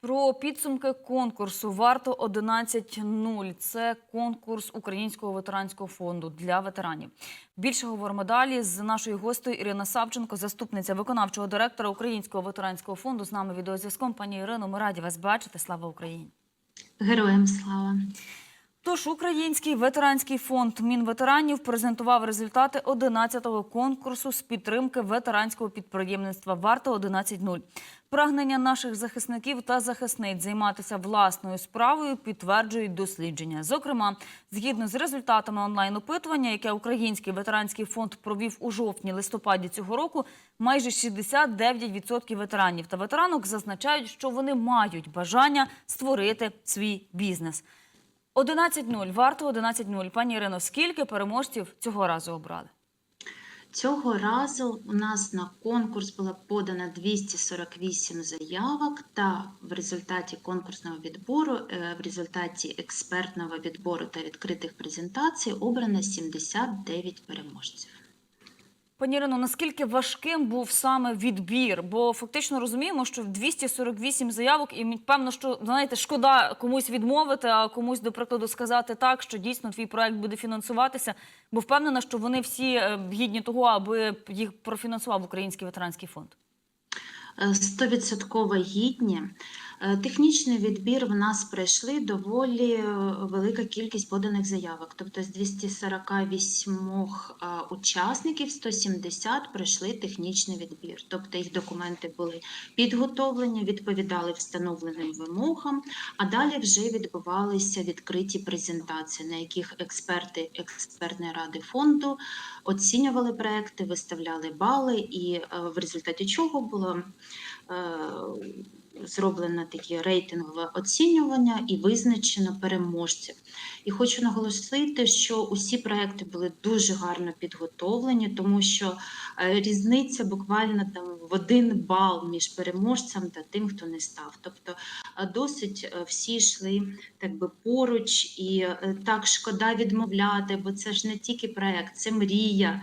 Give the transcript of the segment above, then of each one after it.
Про підсумки конкурсу варто 11.0. Це конкурс Українського ветеранського фонду для ветеранів. Більше говоримо далі з нашою гостею Ірина Савченко, заступниця виконавчого директора Українського ветеранського фонду. З нами відеозв'язком. Пані Ірино, ми раді вас бачити. Слава Україні! Героям слава! Тож Український ветеранський фонд Мінветеранів презентував результати 11-го конкурсу з підтримки ветеранського підприємництва «Варта 11.0». Прагнення наших захисників та захисниць займатися власною справою підтверджують дослідження. Зокрема, згідно з результатами онлайн-опитування, яке Український ветеранський фонд провів у жовтні-листопаді цього року, майже 69% ветеранів та ветеранок зазначають, що вони мають бажання створити свій бізнес. 11.0, варто 11.0. Пані Ірино, скільки переможців цього разу обрали? Цього разу у нас на конкурс було подано 248 заявок, та в результаті конкурсного відбору, е, в результаті експертного відбору та відкритих презентацій обрано 79 переможців. Пані Ірино, наскільки важким був саме відбір? Бо фактично розуміємо, що 248 заявок, і певно, що знаєте, шкода комусь відмовити, а комусь, до прикладу, сказати так, що дійсно твій проект буде фінансуватися, бо впевнена, що вони всі е, гідні того, аби їх профінансував Український ветеранський фонд. Е, Стовідсотково гідні. Е, Технічний відбір в нас пройшли доволі е, велика кількість поданих заявок. Тобто з 248 е, учасників 170 пройшли технічний відбір. Тобто їх документи були підготовлені, відповідали встановленим вимогам, а далі вже відбувалися відкриті презентації, на яких експерти експертної ради фонду оцінювали проекти, виставляли бали, і в результаті чого було зроблено таке рейтингове оцінювання і визначено переможців. І хочу наголосити, що усі проекти були дуже гарно підготовлені, тому що е, різниця буквально там в один бал між переможцем та тим, хто не став. Тобто е, досить е, всі йшли так би поруч, і так шкода відмовляти, бо це ж не тільки проект, це мрія.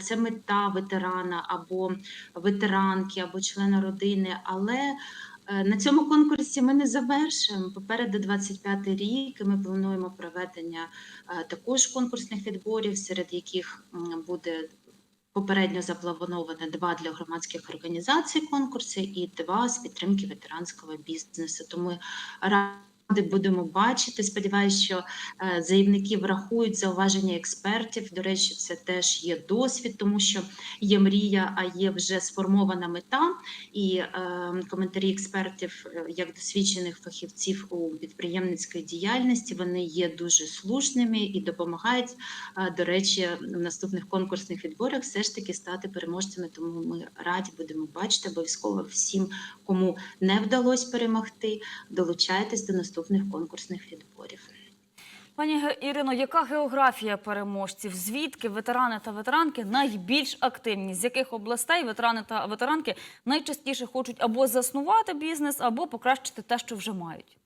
Це мета ветерана або ветеранки, або члена родини. Але на цьому конкурсі ми не завершимо. Попереду 25 рік. і Ми плануємо проведення е, також конкурсних відборів, серед яких буде попередньо заплановано два для громадських організацій конкурси і два з підтримки ветеранського бізнесу. Тому будемо бачити. Сподіваюся, що е, заявники врахують зауваження експертів. До речі, це теж є досвід, тому що є мрія, а є вже сформована мета. І е, коментарі експертів, е, як досвідчених фахівців у підприємницькій діяльності, вони є дуже слушними і допомагають. До речі, в наступних конкурсних відборах все ж таки стати переможцями. Тому ми раді будемо бачити обов'язково всім, кому не вдалося перемогти, долучайтесь до наступних конкурсних відборів. Пані Ірино, яка географія переможців? Звідки ветерани та ветеранки найбільш активні? З яких областей ветерани та ветеранки найчастіше хочуть або заснувати бізнес, або покращити те, що вже мають?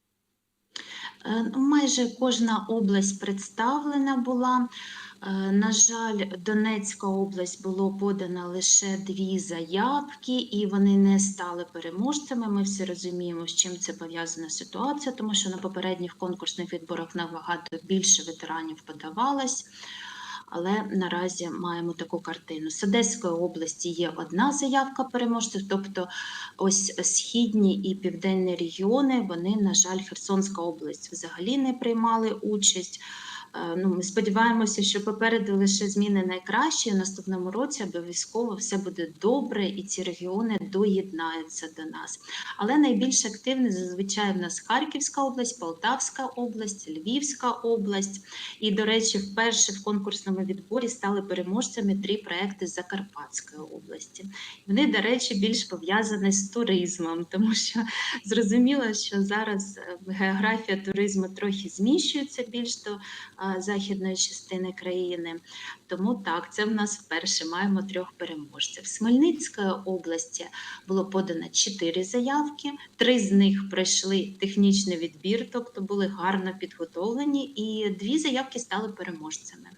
Е, Майже кожна область представлена була. Е, На жаль, Донецька область було подано лише дві заявки, і вони не стали переможцями. Ми всі розуміємо, з чим це пов'язана ситуація, тому що на попередніх конкурсних відборах набагато більше ветеранів подавалось. Але наразі маємо таку картину. З Одеської області є одна заявка переможців, тобто ось східні і південні регіони, вони, на жаль, Херсонська область взагалі не приймали участь. Е, Ну, ми сподіваємося, що попереду лише зміни найкращі. В наступному році обов'язково все буде добре, і ці регіони доєднаються до нас. Але найбільш активні зазвичай в нас Харківська область, Полтавська область, Львівська область. І, до речі, вперше в конкурсному відборі стали переможцями три проекти Закарпатської області. Вони, до речі, більш пов'язані з туризмом, тому що зрозуміло, що зараз е, географія туризму трохи зміщується більш до а, західної частини країни. Тому так, це в нас вперше маємо трьох переможців. З Хмельницької області було подано чотири заявки, три з них пройшли технічний відбір, тобто були гарно підготовлені, і дві заявки стали переможцями.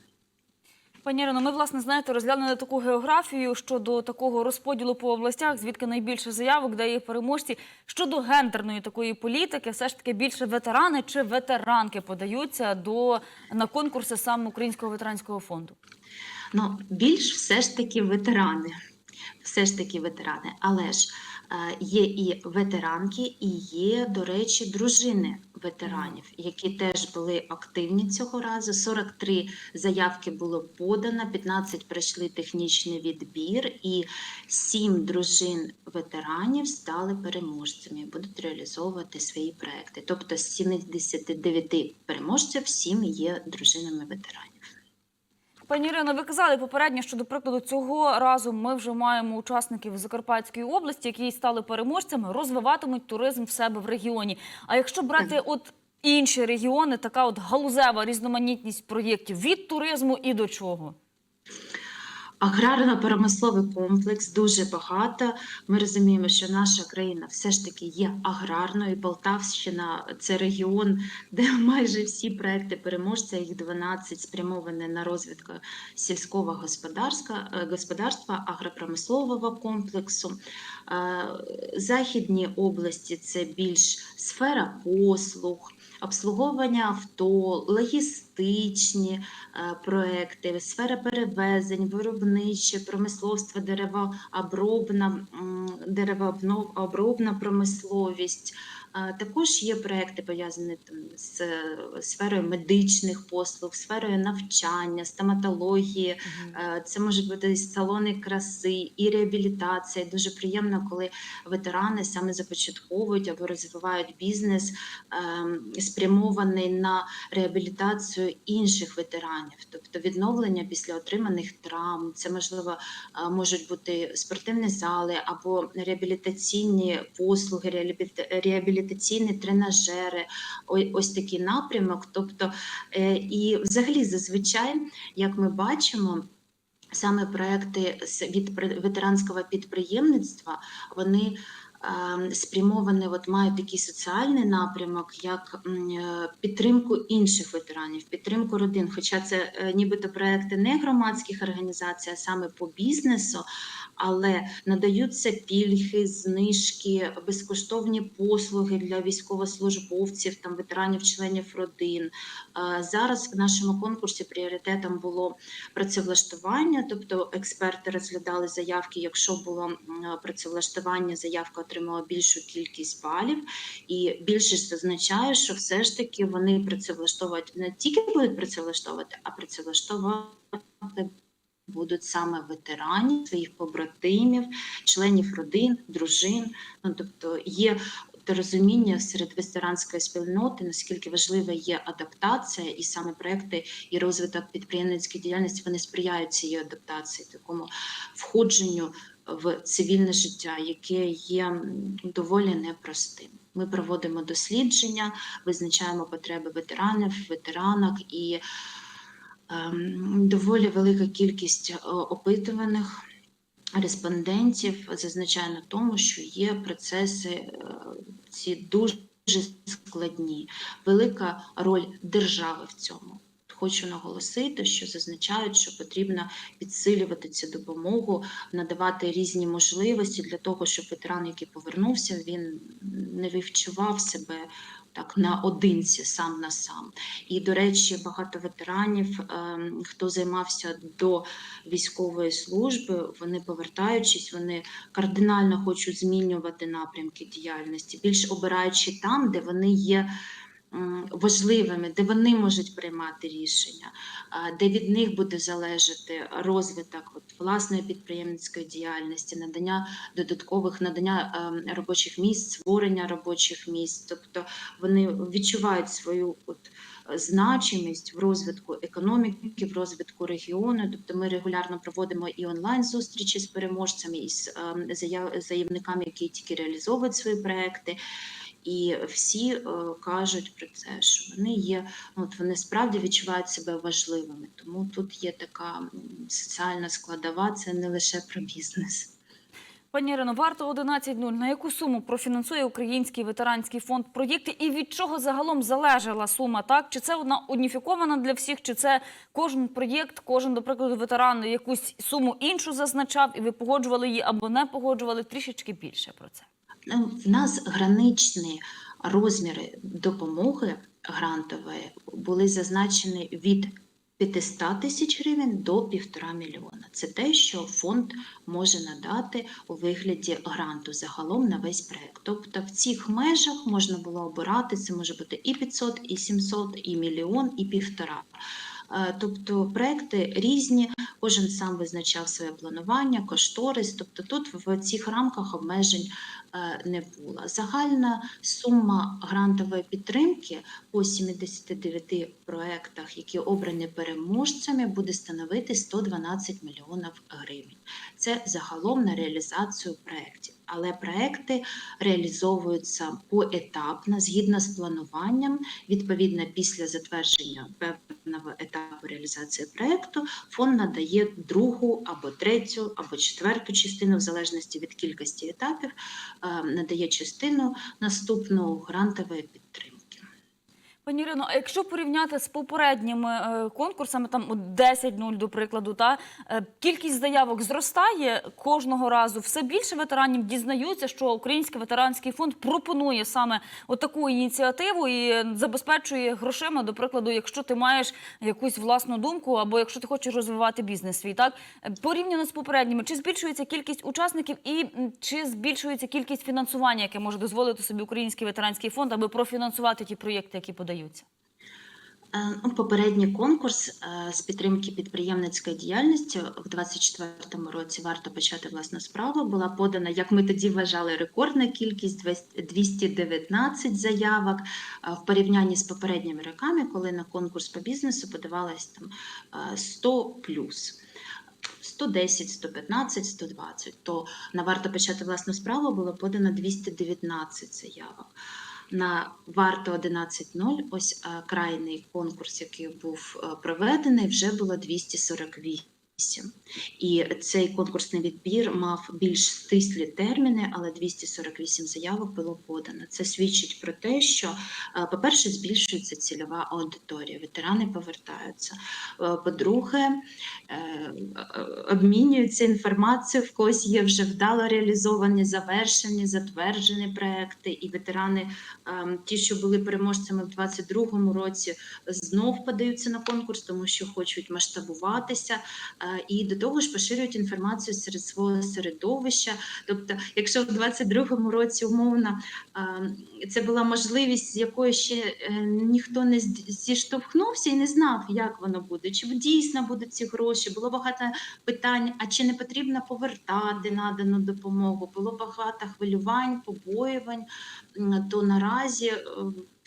Пані Ірино, ми власне знаєте, розглянули таку географію щодо такого розподілу по областях, звідки найбільше заявок, де є переможці. Щодо гендерної такої політики, все ж таки більше ветерани чи ветеранки подаються до на конкурси саме Українського ветеранського фонду. Ну, більш все ж таки ветерани. Все ж таки ветерани. Але ж є і ветеранки, і є, до речі, дружини ветеранів, які теж були активні цього разу. 43 заявки було подано, 15 пройшли технічний відбір, і 7 дружин ветеранів стали переможцями і будуть реалізовувати свої проекти. Тобто з 79 переможців 7 є дружинами ветеранів. Пані Ірино, ви казали попередньо, що, до прикладу, цього разу ми вже маємо учасників Закарпатської області, які стали переможцями, розвиватимуть туризм в себе в регіоні. А якщо брати от інші регіони, така от галузева різноманітність проєктів від туризму і до чого? Аграрно-промисловий комплекс дуже багато. Ми розуміємо, що наша країна все ж таки є аграрною. Полтавщина це регіон, де майже всі проекти переможця, їх 12 спрямовані на розвиток сільського господарства, е, господарства агропромислового комплексу. Е, Західні області це більш сфера послуг, обслуговування авто, логістичні е, проекти, сфера перевезень, виробниче, промисловство, деревообробна, деревообробна промисловість. Також є проекти пов'язані там з е, сферою медичних послуг, сферою навчання, стоматології. Е, Це можуть бути і салони краси, і реабілітація. Дуже приємно, коли ветерани саме започатковують або розвивають бізнес, ем, спрямований на реабілітацію інших ветеранів, тобто відновлення після отриманих травм. Це можливо е, можуть бути спортивні зали або реабілітаційні послуги, реабіліта- реабілітаційні тренажери. Ось такий напрямок. Тобто, е, і взагалі зазвичай, як ми бачимо. Саме проекти від ветеранського підприємництва вони ем, спрямовані, от мають такий соціальний напрямок, як е, підтримку інших ветеранів, підтримку родин. Хоча це е, нібито проекти не громадських організацій, а саме по бізнесу, але надаються пільги, знижки, безкоштовні послуги для військовослужбовців, там ветеранів, членів родин. Е, Зараз в нашому конкурсі пріоритетом було працевлаштування, тобто експерти розглядали заявки. Якщо було працевлаштування, заявка отримала більшу кількість балів, і більшість зазначає, що все ж таки вони працевлаштовують не тільки будуть працевлаштовувати, а працевлаштовувати будуть саме ветеранів, своїх побратимів, членів родин, дружин. Ну тобто є розуміння серед ветеранської спільноти, наскільки важлива є адаптація, і саме проекти і розвиток підприємницької діяльності вони сприяють цій адаптації, такому входженню в цивільне життя, яке є доволі непростим. Ми проводимо дослідження, визначаємо потреби ветеранів, ветеранок і доволі велика кількість е, опитуваних респондентів зазначає на тому, що є процеси е, ці дуже складні, велика роль держави в цьому. Хочу наголосити, що зазначають, що потрібно підсилювати цю допомогу, надавати різні можливості для того, щоб ветеран, який повернувся, він не відчував себе так наодинці, сам на сам. І, до речі, багато ветеранів, ем, хто займався до військової служби, вони повертаючись, вони кардинально хочуть змінювати напрямки діяльності, більш обираючи там, де вони є важливими, де вони можуть приймати рішення, де від них буде залежати розвиток от, власної підприємницької діяльності, надання додаткових надання ем, робочих місць, створення робочих місць. Тобто вони відчувають свою от, значимість в розвитку економіки, в розвитку регіону. Тобто ми регулярно проводимо і онлайн зустрічі з переможцями, і з ем, заявниками, які тільки реалізовують свої проекти. І всі е, кажуть про це, що вони є, ну, от вони справді відчувають себе важливими. Тому тут є така соціальна складова, це не лише про бізнес. Пані Ірино, варто 11.0. На яку суму профінансує Український ветеранський фонд проєкти і від чого загалом залежала сума? Так чи це вона уніфікована для всіх, чи це кожен проєкт, кожен, до прикладу, ветеран якусь суму іншу зазначав, і ви погоджували її або не погоджували? Трішечки більше про це. Ну, В нас граничні розміри допомоги грантової були зазначені від 500 тисяч гривень до півтора мільйона. Це те, що фонд може надати у вигляді гранту загалом на весь проект. Тобто в цих межах можна було обирати, це може бути і 500, і 700, і мільйон, і півтора. Е, Тобто проекти різні, кожен сам визначав своє планування, кошторис. Тобто тут в цих рамках обмежень не було. Загальна сума грантової підтримки по 79 проектах, які обрані переможцями, буде становити 112 мільйонів гривень. Це загалом на реалізацію проєктів. Але проекти реалізовуються поетапно, згідно з плануванням. Відповідно, після затвердження певного етапу реалізації проекту фонд надає другу або третю, або четверту частину, в залежності від кількості етапів, е, надає частину наступну грантової підтримки. Пані Ірино, а якщо порівняти з попередніми е, конкурсами, там от 10-0, до прикладу, та е, кількість заявок зростає кожного разу. Все більше ветеранів дізнаються, що Український ветеранський фонд пропонує саме отаку ініціативу і забезпечує грошима. До прикладу, якщо ти маєш якусь власну думку, або якщо ти хочеш розвивати бізнес свій, так порівняно з попередніми, чи збільшується кількість учасників і чи збільшується кількість фінансування, яке може дозволити собі Український ветеранський фонд, аби профінансувати ті проєкти, які подаються? Е, ну, Попередній конкурс е, з підтримки підприємницької діяльності в 2024 році варто почати власну справу. Була подана, як ми тоді вважали, рекордна кількість 219 заявок е, в порівнянні з попередніми роками, коли на конкурс по бізнесу подавалось там е, 100 плюс. 110, 115, 120, то на варто почати власну справу було подано 219 заявок. На варто 11.0, ось е, крайний конкурс, який був е, проведений, вже було 248. І цей конкурсний відбір мав більш стислі терміни, але 248 заявок було подано. Це свідчить про те, що, е, по-перше, збільшується цільова аудиторія, ветерани повертаються. Е, По-друге, е, обмінюються інформацією, в когось є вже вдало реалізовані, завершені, затверджені проекти, і ветерани, ті, що були переможцями в 2022 році, знов подаються на конкурс, тому що хочуть масштабуватися, і до того ж поширюють інформацію серед свого середовища. Тобто, якщо в 2022 році умовно це була можливість, з якою ще е, ніхто не зіштовхнувся і не знав, як воно буде, чи дійсно будуть ці гроші. Було багато питань, а чи не потрібно повертати надану допомогу? Було багато хвилювань, побоювань. То наразі е,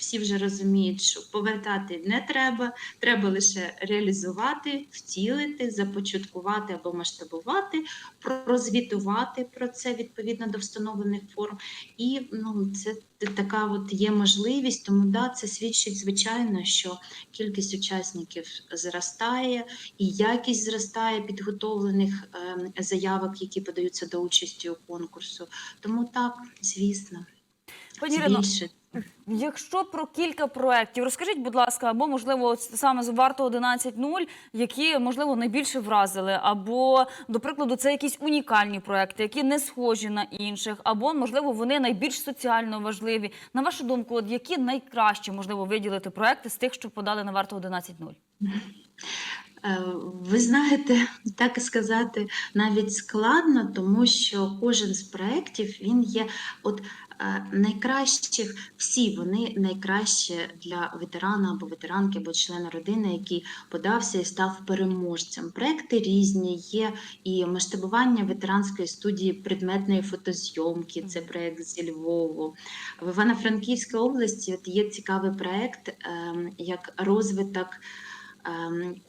всі вже розуміють, що повертати не треба, треба лише реалізувати, втілити, започаткувати або масштабувати, прозвітувати про це відповідно до встановлених форм. І ну, це така от є можливість, тому да, це свідчить звичайно, що кількість учасників зростає, і якість зростає підготовлених ем, заявок, які подаються до участі у конкурсу. Тому так, звісно, збільшить. Якщо про кілька проєктів, розкажіть, будь ласка, або можливо саме з варто 11.0, які можливо найбільше вразили, або до прикладу, це якісь унікальні проекти, які не схожі на інших, або можливо вони найбільш соціально важливі. На вашу думку, от які найкраще можливо виділити проекти з тих, що подали на варто 11.0? Е, Ви знаєте, так сказати навіть складно, тому що кожен з проєктів він є от найкращих, всі вони найкращі для ветерана або ветеранки, або члена родини, який подався і став переможцем. Проекти різні, є і масштабування ветеранської студії предметної фотозйомки. Це проект зі Львову. В Івано-Франківській області от є цікавий проект, ем, як розвиток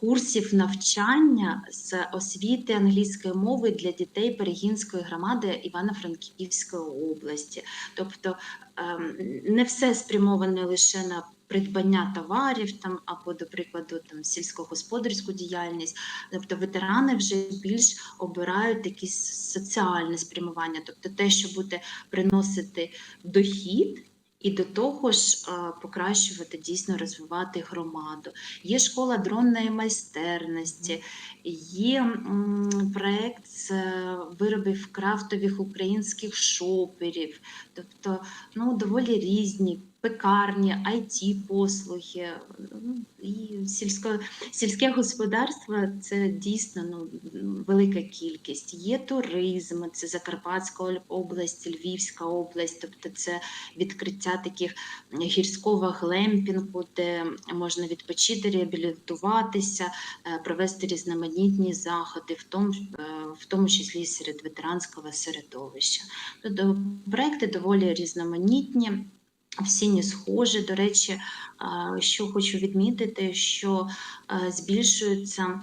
курсів навчання з освіти англійської мови для дітей Перегінської громади Івано-Франківської області. Тобто ем, не все спрямоване лише на придбання товарів там або, до прикладу, там сільськогосподарську діяльність. Тобто ветерани вже більш обирають якісь соціальне спрямування, тобто те, що буде приносити дохід. І до того ж е, покращувати дійсно розвивати громаду. Є школа дронної майстерності, є проект з е, виробів крафтових українських шоперів, тобто ну, доволі різні пекарні, it послуги ну, і сільсько, сільське господарство це дійсно ну, велика кількість. Є туризм, це Закарпатська область, Львівська область, тобто це відкриття таких гірського глемпінгу, де можна відпочити, реабілітуватися, е, провести різноманітні заходи, в тому, е, в тому числі серед ветеранського середовища. Тобто проекти доволі різноманітні. Всі схожі. До речі, що хочу відмітити, що збільшується.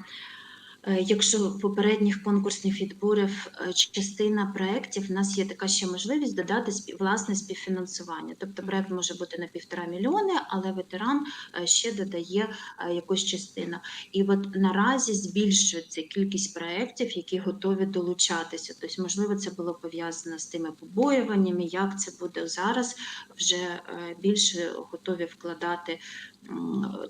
Е, Якщо попередніх конкурсних відборів е, частина проєктів, в нас є така ще можливість додати власне співфінансування. Тобто проєкт може бути на півтора мільйони, але ветеран е, ще додає якусь частину. І от наразі збільшується кількість проєктів, які готові долучатися. Тобто, можливо, це було пов'язано з тими побоюваннями, як це буде зараз. Вже більше готові вкладати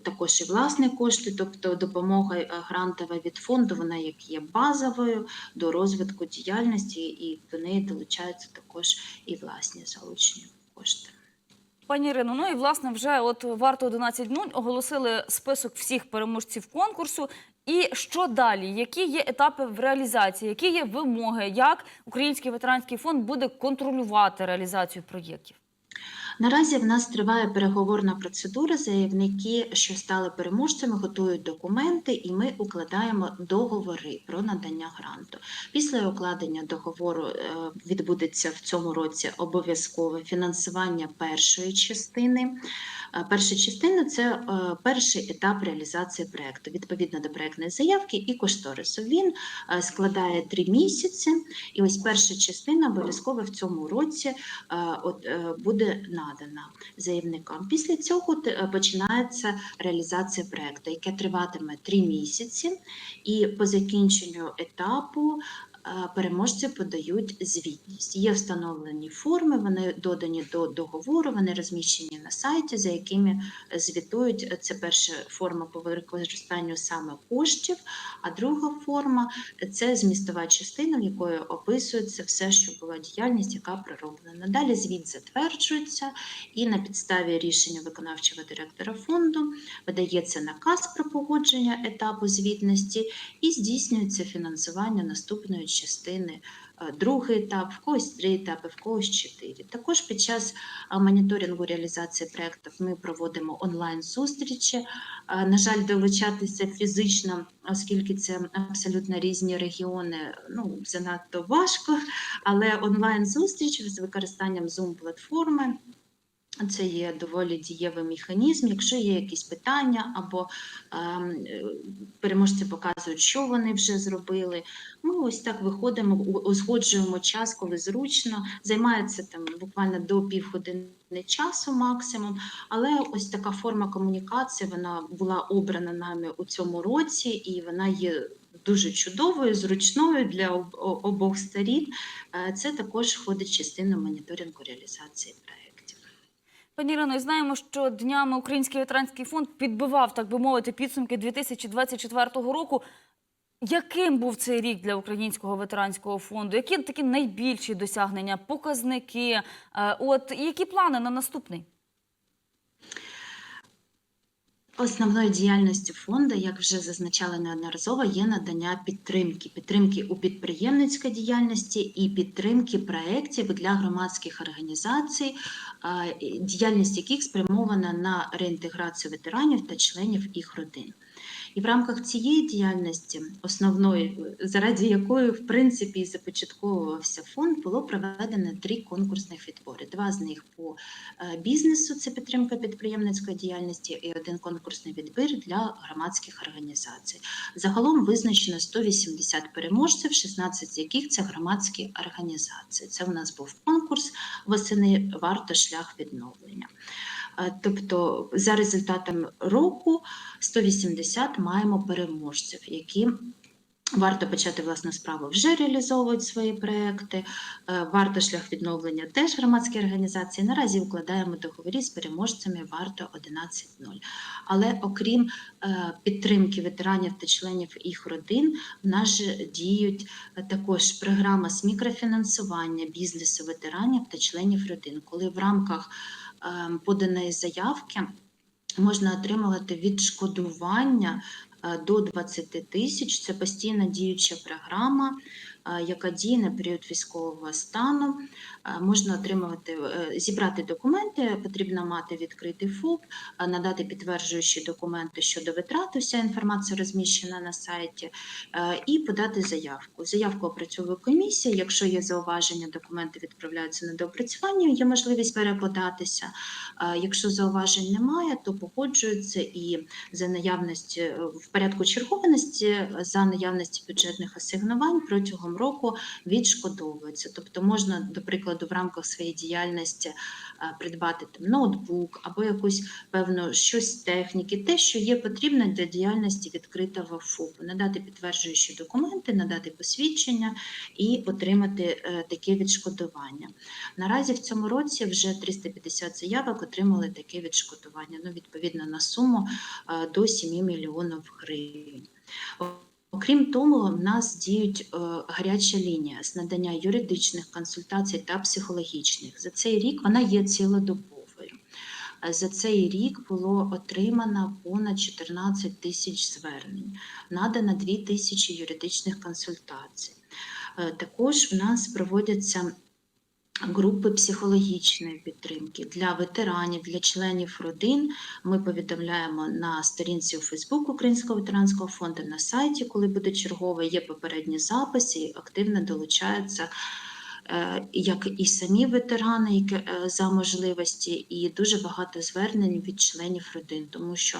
також і власні кошти, тобто допомога е, грантова від фонду, вона як є базовою до розвитку діяльності, і до неї долучаються також і власні залучені кошти. Пані Ірино, ну і власне вже от варто 11.0 оголосили список всіх переможців конкурсу. І що далі? Які є етапи в реалізації? Які є вимоги? Як Український ветеранський фонд буде контролювати реалізацію проєктів? Наразі в нас триває переговорна процедура. Заявники, що стали переможцями, готують документи, і ми укладаємо договори про надання гранту. Після укладення договору е, відбудеться в цьому році обов'язкове фінансування першої частини. Е, Перша частина це е, перший етап реалізації проекту. Відповідно до проектної заявки і кошторису. Він складає три місяці, і ось перша частина обов'язково в цьому році буде надана заявникам. Після цього е, починається реалізація проекту, яке триватиме три місяці, і по закінченню етапу. Переможці подають звітність. Є встановлені форми, вони додані до договору, вони розміщені на сайті, за якими звітують. Це перша форма по використанню саме коштів, а друга форма це змістова частина, в якої описується все, що була діяльність, яка пророблена. Далі звіт затверджується, і на підставі рішення виконавчого директора фонду видається наказ про погодження етапу звітності і здійснюється фінансування наступної частини. е, Другий етап, в когось три етапи, в когось чотири. Також під час моніторингу реалізації проєктів ми проводимо онлайн-зустрічі. Е, На жаль, долучатися фізично, оскільки це абсолютно різні регіони, ну занадто важко. Але онлайн-зустріч з використанням Zoom-платформи це є доволі дієвий механізм. Якщо є якісь питання або е, переможці показують, що вони вже зробили. Ми ось так виходимо, узгоджуємо час, коли зручно. Займається там буквально до півгодини часу максимум. Але ось така форма комунікації вона була обрана нами у цьому році, і вона є. Дуже чудовою, зручною для обох сторін. Е, Це також входить частиною моніторингу реалізації проєктів. Пані Ірино, знаємо, що днями Український ветеранський фонд підбивав, так би мовити, підсумки 2024 року. Яким був цей рік для Українського ветеранського фонду? Які такі найбільші досягнення, показники? Е, От і які плани на наступний? Основною діяльністю фонду, як вже зазначали неодноразово, є надання підтримки. Підтримки у підприємницькій діяльності і підтримки проєктів для громадських організацій, діяльність яких спрямована на реінтеграцію ветеранів та членів їх родин. І в рамках цієї діяльності, основної, заради якої, в принципі, започатковувався фонд, було проведено три конкурсних відбори. Два з них по е, бізнесу це підтримка підприємницької діяльності, і один конкурсний відбір для громадських організацій. Загалом визначено 180 переможців, 16 з яких це громадські організації. Це у нас був конкурс восени варто шлях відновлення. Тобто, за результатами року 180 маємо переможців, які варто почати власну справу вже реалізовують свої проекти. Е, Варто шлях відновлення теж громадські організації. Наразі укладаємо договорі з переможцями варто 11.0. Але окрім е, підтримки ветеранів та членів їх родин, в нас діють е, також програма з мікрофінансування бізнесу ветеранів та членів родин, коли в рамках е, поданої заявки можна отримувати відшкодування до 20 тисяч. Це постійно діюча програма, е, яка діє на період військового стану. Можна отримувати, е, зібрати документи, потрібно мати відкритий ФОП, надати підтверджуючі документи щодо витрат, вся інформація розміщена на сайті, і подати заявку. Заявку опрацьовує комісія. Якщо є зауваження, документи відправляються на доопрацювання, є можливість переподатися. Якщо зауважень немає, то погоджуються і за наявності в порядку чергованості, за наявності бюджетних асигнувань протягом року відшкодовуються. Тобто можна, до прикладу, в рамках своєї діяльності е, придбати там ноутбук або якусь певну щось техніки, те, що є потрібно для діяльності відкритого ФОПу, надати підтверджуючі документи, надати посвідчення і отримати е, таке відшкодування. Наразі в цьому році вже 350 заявок отримали таке відшкодування, ну, відповідно на суму е, до 7 мільйонів гривень. Окрім того, в нас діють е, гаряча лінія з надання юридичних консультацій та психологічних. За цей рік вона є цілодобовою. Е, За цей рік було отримано понад 14 тисяч звернень, надано 2 тисячі юридичних консультацій. Е, Також в нас проводяться групи психологічної підтримки для ветеранів, для членів родин. Ми повідомляємо на сторінці у Фейсбук Українського ветеранського фонду на сайті, коли буде черговий, є попередні записи, і активно долучаються. е, Як і самі ветерани е, за можливості, і дуже багато звернень від членів родин, тому що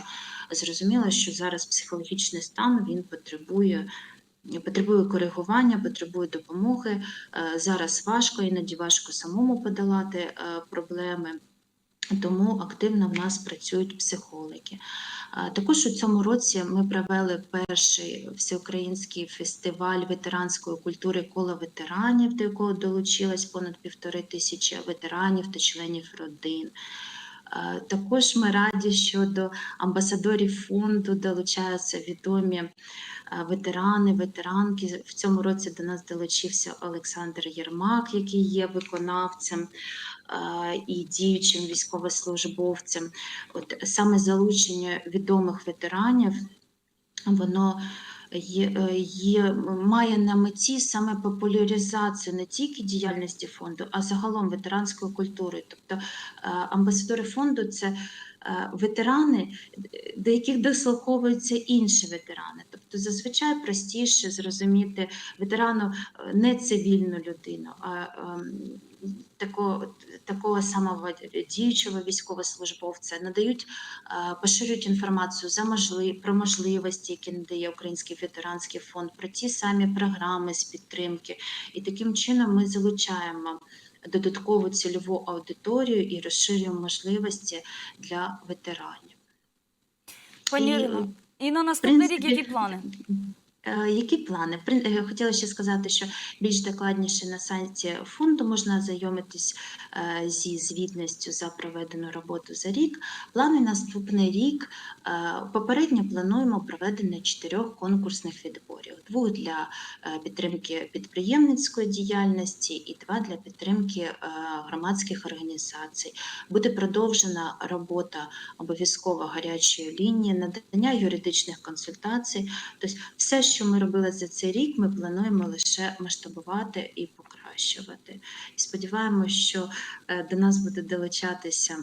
зрозуміло, що зараз психологічний стан він потребує потребує коригування, потребує допомоги. Е, Зараз важко, іноді важко самому подолати е, проблеми. Тому активно в нас працюють психологи. Е, Також у цьому році ми провели перший всеукраїнський фестиваль ветеранської культури коло ветеранів, до якого долучилось понад півтори тисячі ветеранів та членів родин. Також ми раді, що до амбасадорів фонду долучаються відомі ветерани, ветеранки. В цьому році до нас долучився Олександр Єрмак, який є виконавцем і діючим військовослужбовцем. От саме залучення відомих ветеранів, воно є, е, має на меті саме популяризацію не тільки діяльності фонду, а загалом ветеранської культури. Тобто е, амбасадори фонду це ветерани, е, до яких дослуховуються інші ветерани. Тобто зазвичай простіше зрозуміти ветерану е, не цивільну людину, а ем, такого, такого самого діючого військовослужбовця, надають, е, поширюють інформацію за можли, про можливості, які надає Український ветеранський фонд, про ті самі програми з підтримки. І таким чином ми залучаємо додаткову цільову аудиторію і розширюємо можливості для ветеранів. Пані І, Ірино, і на наступний рік які плани? Е, Які плани? Е, Хотіла ще сказати, що більш докладніше на сайті фонду можна ознайомитись е, зі звітністю за проведену роботу за рік. Плани наступний рік попередньо плануємо проведення чотирьох конкурсних відборів: двох для підтримки підприємницької діяльності і два для підтримки громадських організацій. Буде продовжена робота обов'язково гарячої лінії, надання юридичних консультацій. Тобто все, що ми робили за цей рік, ми плануємо лише масштабувати і покращувати. І сподіваємося, що е, до нас буде долучатися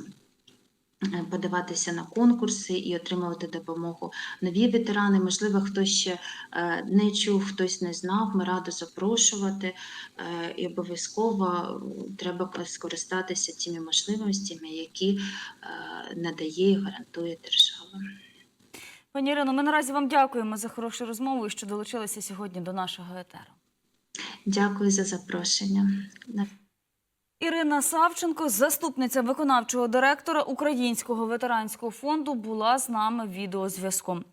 е, подаватися на конкурси і отримувати допомогу. Нові ветерани, можливо, хтось ще е, не чув, хтось не знав. Ми радо запрошувати і обов'язково треба скористатися тими можливостями, які надає і гарантує держава. Пані Ірино, ми наразі вам дякуємо за хорошу розмову і що долучилися сьогодні до нашого етеру. Дякую за запрошення. Ірина Савченко, заступниця виконавчого директора Українського ветеранського фонду, була з нами відеозв'язком.